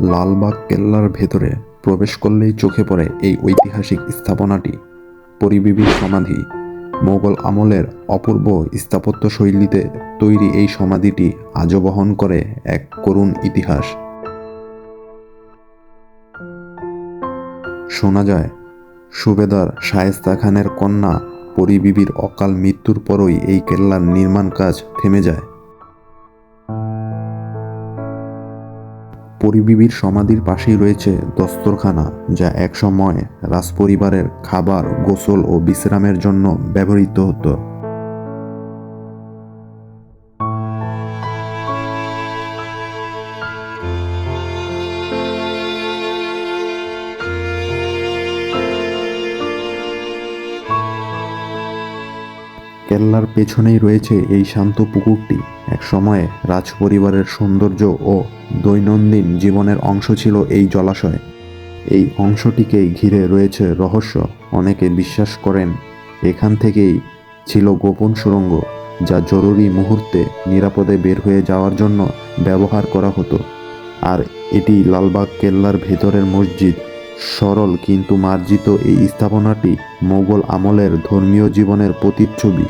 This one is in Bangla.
লালবাগ কেল্লার ভেতরে প্রবেশ করলেই চোখে পড়ে এই ঐতিহাসিক স্থাপনাটি। পরিবিবির সমাধি, মোগল আমলের অপূর্ব স্থাপত্য শৈলীতে তৈরি এই সমাধিটি আজও বহন করে এক করুণ ইতিহাস। শোনা যায়, সুবেদার শায়েস্তা খানের কন্যা পরিবিবির অকাল মৃত্যুর পরই এই কেল্লার নির্মাণ কাজ থেমে যায়। পরিবিবির সমাধির পাশেই রয়েছে দস্তরখানা, যা একসময় রাজপরিবারের খাবার, গোসল ও বিশ্রামের জন্য ব্যবহৃত হতো। কেল্লার পেছনেই রয়েছে এই শান্ত পুকুরটি। একসময়ে রাজপরিবারের সৌন্দর্য ও দৈনন্দিন জীবনের অংশ ছিল এই জলাশয়। এই অংশটিকেই ঘিরে রয়েছে রহস্য। অনেকে বিশ্বাস করেন এখান থেকেই ছিল গোপন সুড়ঙ্গ যা জরুরি মুহূর্তে নিরাপদে বের হয়ে যাওয়ার জন্য ব্যবহার করা হতো। আর এটি লালবাগ কেল্লার ভেতরের মসজিদ। সরল কিন্তু মার্জিত এই স্থাপনাটি মোগল আমলের ধর্মীয় জীবনের প্রতিচ্ছবি।